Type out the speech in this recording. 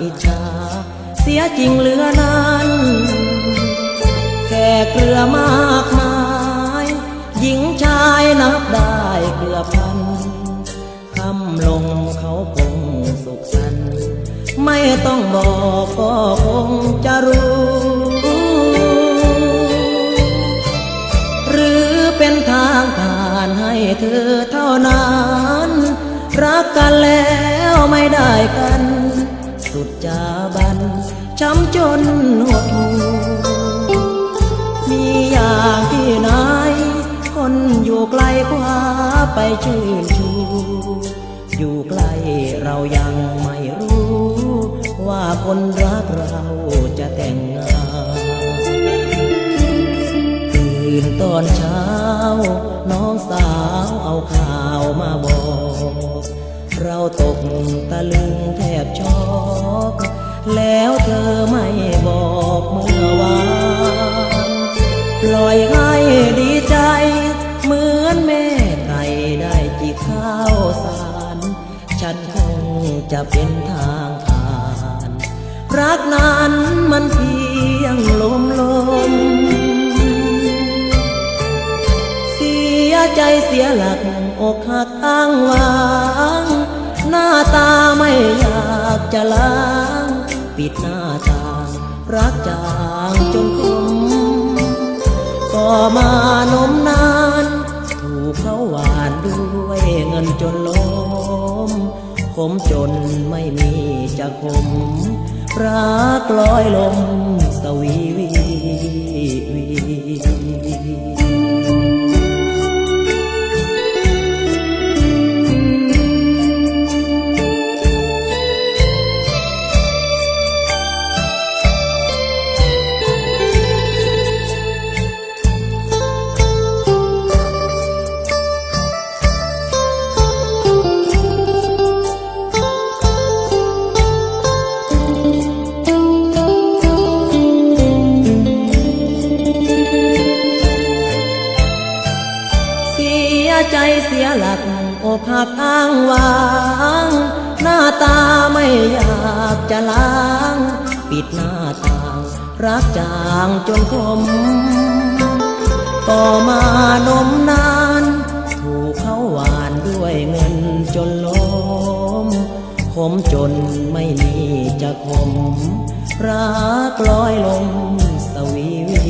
อิจฉาเสียจริงเหลือนั้นแค่เกลือมากมาย หญิงชายนับได้เกือบพันคำลงเขาคงสุขสันไม่ต้องบอกก็คงจะรู้ หรือเป็นทางผ่านให้เธอเท่านั้น รักกันแล้วไม่ได้กัน จาบันช้ำจนหดหูมีอย่างที่ไหนคนอยู่ไกลคว้าไปชื่นชูอยู่ใกล้เรายังไม่รู้ ว่าคนรักเราจะแต่งงานตื่นตอนเช้า น้องสาวเอาข จะเป็นทางผ่าน รักนั้นมันเพียงลมลม เสียใจเสียหลักอกหักอ้างวาง หน้าตาไม่อยากจะล้าง ปิดหน้าต่างรักจางจนคมก็มานมนาน ถูกเขาหวานด้วยเงินจนล้ม ผมจนไม่มีจะคมรักลอยลมสวีวี ใจเสียหลักอกหักอ้างวาง หน้าตาไม่อยากจะล้าง ปิดหน้าต่าง รักจางจนคม ต่อมานมนาน ถูกเขาหวานด้วยเงินจนล้มขมจนไม่มีจะคม รักลอยลมสวีวี